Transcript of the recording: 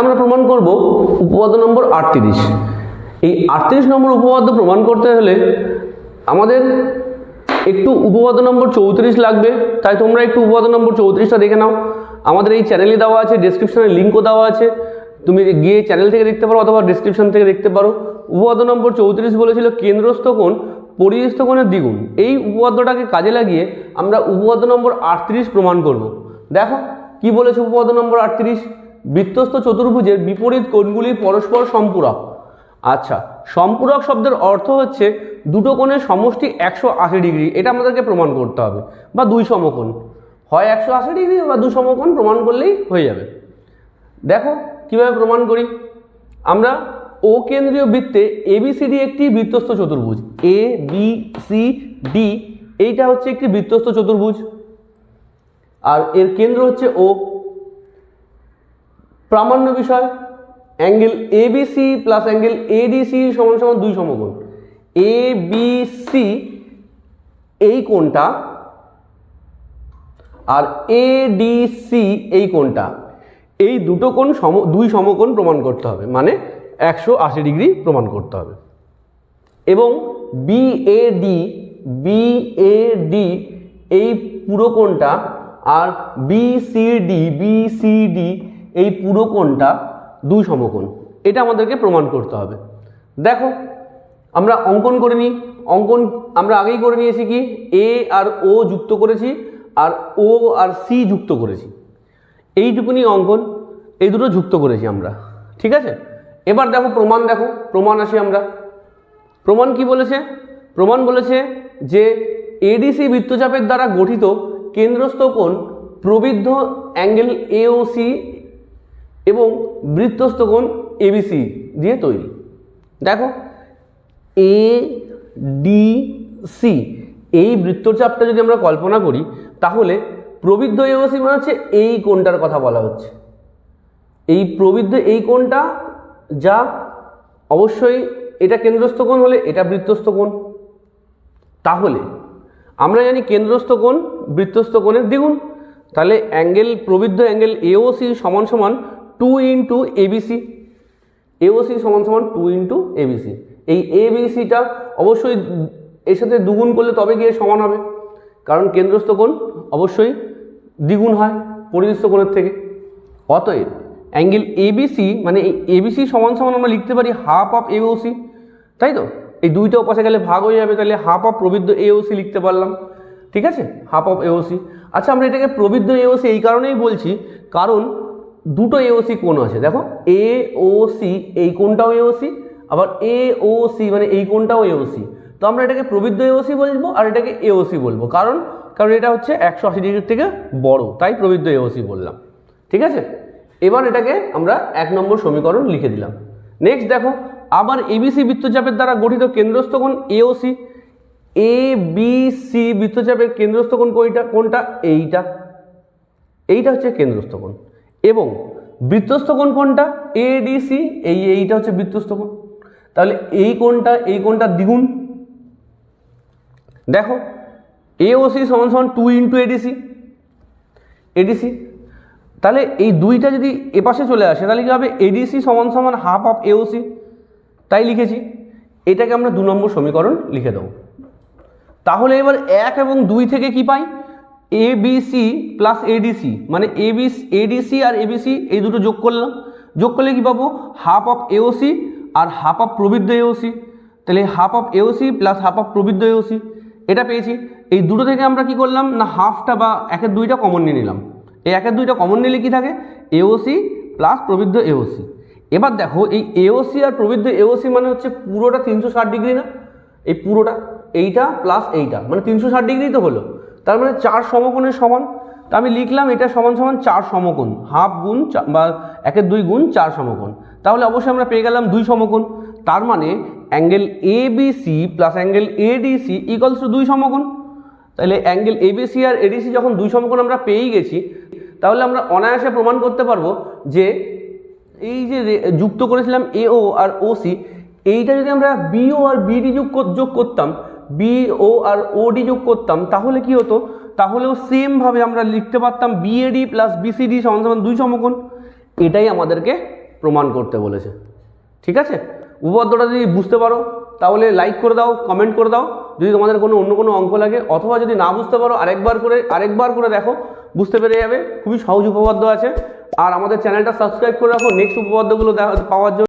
আমরা প্রমাণ করব উপপাদ্য নম্বর আটত্রিশ। এই আটত্রিশ নম্বর উপপাদ্য প্রমাণ করতে হলে আমাদের একটু উপপাদ্য নম্বর চৌত্রিশ লাগবে। তাই তোমরা একটু উপপাদ্য নম্বর চৌত্রিশটা দেখে নাও। আমাদের এই চ্যানেলে দেওয়া আছে ডেসক্রিপশনে লিঙ্কও দেওয়া আছে। তুমি গিয়ে চ্যানেল থেকে দেখতে পারো অথবা ডিসক্রিপশন থেকে দেখতে পারো। উপপাদ্য নম্বর চৌত্রিশ বলেছিল, কেন্দ্রস্থ কোণ পরিস্থ কোণের দ্বিগুণ। এই উপপাদ্যটাকে কাজে লাগিয়ে আমরা উপপাদ্য নম্বর আটত্রিশ প্রমাণ করব। দেখো, কি বলেছে উপপাদ্য নম্বর আটত্রিশ? বৃত্তস্থ চতুর্ভুজের বিপরীত কোণগুলি পরস্পর সম্পূরক। আচ্ছা সম্পূরক শব্দের অর্থ হচ্ছে দুটো কোণের সমষ্টি একশো আশি ডিগ্রি, এটা আমাদেরকে প্রমাণ করতে হবে, বা দুই সমকোণ। হয় একশো আশি ডিগ্রি বা দুই সমকোণ প্রমাণ করলেই হয়ে যাবে। দেখো, কীভাবে প্রমাণ করি? আমরা ও কেন্দ্রীয় বৃত্তে এবিসিডি একটি বৃত্তস্থ চতুর্ভুজ, এ বি সি ডি, এইটা হচ্ছে একটি বৃত্তস্থ চতুর্ভুজ। আর এর কেন্দ্র হচ্ছে ও প্রামাণ্য বিষয়, angle A B C plus angle ADC সমান সমান দুই সমকোণ। এ বি সি এই কোণটা আর এডিসি এই কোণটা, এই দুটো কোণ সম, দুই সমকোণ প্রমাণ করতে হবে। মানে একশো আশি ডিগ্রি প্রমাণ করতে হবে। এবং বিএডি বিএডি এই পুরো কোণটা আর বিসিডি বিসিডি এই পুরো কোণটা দুই সমকোণ। এটা আমাদেরকে প্রমাণ করতে হবে। দেখো, আমরা অঙ্কন করে নিই। অঙ্কন আমরা আগেই করে নিয়েছি কি? এ আর ও যুক্ত করেছি আর ও আর সি যুক্ত করেছি। এইটুকুনি অঙ্কন, এই দুটো যুক্ত করেছি আমরা। ঠিক আছে? এবার দেখো, প্রমাণ দেখো, প্রমাণ আসি আমরা। প্রমাণ কি বলেছে? প্রমাণ বলেছে যে এডিসি বৃত্তচাপের দ্বারা গঠিত কেন্দ্রস্থ কোণ প্রবৃদ্ধ অ্যাঙ্গেল এওসি এবং বৃত্তস্থ কোণ এবিসি দিয়ে তৈরি। দেখো এ ডি সি এই বৃত্তচাপটা যদি আমরা কল্পনা করি, তাহলে প্রবৃদ্ধ এওসি মানে হচ্ছে এই কোণটার কথা বলা হচ্ছে। এই প্রবৃদ্ধ এই কোণটা যা অবশ্যই এটা কেন্দ্রস্থ কোণ হলে এটা বৃত্তস্থ কোণ তাহলে আমরা জানি কেন্দ্রস্থ কোণ বৃত্তস্থ কোণের দ্বিগুণ। তাহলে অ্যাঙ্গেল, প্রবৃদ্ধ অ্যাঙ্গেল এওসি সমান সমান টু ইন্টু এবিসি এওসি সমান সমান টু ইন্টু এবিসি এই এবিসিটা অবশ্যই এর সাথে দুগুণ করলে তবে গিয়ে সমান হবে। কারণ কেন্দ্রস্থ কোণ অবশ্যই দ্বিগুণ হয় পরিদৃষ্ট কোণের থেকে। অতএব অ্যাঙ্গেল এবিসি মানে এই এবিসি সমান সমান আমরা লিখতে পারি হাফ অফ এওসি তাই তো? এই দুইটা পাশে গেলে ভাগ হয়ে যাবে, তাহলে হাফ অফ প্রবৃদ্ধ এওসি লিখতে পারলাম। ঠিক আছে? হাফ অফ এওসি আচ্ছা আমরা এটাকে প্রবৃদ্ধ এওসি এই কারণেই বলছি, কারণ দুটো এওসি কোণ আছে, দেখো এ ও সি এই কোণটাও এওসি আবার এ ও সি মানে এই কোণটাও এওসি তো আমরা এটাকে প্রবৃদ্ধ এওসি বলব আর এটাকে এওসি বলব। কারণ কারণ এটা হচ্ছে একশো আশি ডিগ্রির থেকে বড়, তাই প্রবৃদ্ধ এওসি বললাম। ঠিক আছে? এবার এটাকে আমরা এক নম্বর সমীকরণ লিখে দিলাম। নেক্সট দেখো, আবার এবিসি বৃত্তচাপের দ্বারা গঠিত কেন্দ্রস্থ কোণ এওসি এ বি সি বৃত্তচাপের কেন্দ্রস্থ কোণ কোনটা কোনটা এইটা। এইটা হচ্ছে কেন্দ্রস্থ কোণ। এবং বৃত্তস্থ কোণ কোনটা এ এডিসি এই এইটা হচ্ছে বৃত্তস্থ কোণ। তাহলে এই কোণটা এই কোণটা দ্বিগুণ। দেখো এওসি সমান সমান টু ইন্টু এডিসি এডিসি তাহলে এই দুইটা যদি এপাশে চলে আসে, তাহলে কি হবে? এডিসি সমান সমান হাফ অফ এওসি তাই লিখেছি। এটাকে আমরা দু নম্বর সমীকরণ লিখে দেবো। তাহলে এবার এক এবং দুই থেকে কি পাই? A B C plus ADC মানে এ বি এডিসি আর এবিসি এই দুটো যোগ করলাম। যোগ করলে কি পাবো? হাফ অফ এওসি আর হাফ অফ প্রবৃদ্ধ এওসি তাহলে half of AOC plus half of প্রবৃদ্ধ AOC এটা পেয়েছি। এই দুটো থেকে আমরা কি করলাম? না হাফটা বা একের দুইটা কমন নিয়ে নিলাম। এই একের দুইটা কমন নিলে কি থাকে? এওসি প্লাস প্রবৃদ্ধ এওসি এবার দেখো, এই এওসি আর প্রবৃদ্ধ এওসি মানে হচ্ছে পুরোটা তিনশো ষাট ডিগ্রি না? এই পুরোটা, এইটা প্লাস এইটা মানে তিনশো ষাট ডিগ্রি তো হলো। তার মানে চার সমকোণের সমান। তা আমি লিখলাম এটা সমান সমান চার সমকোণ, হাফ গুণ বা একের দুই গুণ চার সমকোণ। তাহলে অবশ্যই আমরা পেয়ে গেলাম দুই সমকোণ। তার মানে angle A B C plus angle A D C equals to দুই সমকোণ। তাহলে অ্যাঙ্গেল এবিসি আর এডিসি যখন দুই সমকোণ আমরা পেয়েই গেছি, তাহলে আমরা অনায়াসে প্রমাণ করতে পারব যে এই যে যুক্ত করেছিলাম এও আর ওসি এইটা যদি আমরা বিও আর বিডি যোগ করতাম বিও আর ওডি যোগ করতাম, তাহলে কি হতো? তাহলেও সেমভাবে আমরা লিখতে পারতাম বিএডি প্লাস বিসিডি সমান সমান দুই সমকোণ। এটাই আমাদেরকে প্রমাণ করতে বলেছে। ঠিক আছে? উপপাদ্যটা যদি বুঝতে পারো, তাহলে লাইক করে দাও কমেন্ট করে দাও। যদি তোমাদের কোনো অন্য কোনো অঙ্ক লাগে, অথবা যদি না বুঝতে পারো, আরেকবার করে আরেকবার করে দেখো, বুঝতে পেরে যাবে। খুবই সহজ উপপাদ্য আছে। আর আমাদের চ্যানেলটা সাবস্ক্রাইব করে রাখো। নেক্সট উপপাদ্যগুলো দেখা- পাওয়ার জন্য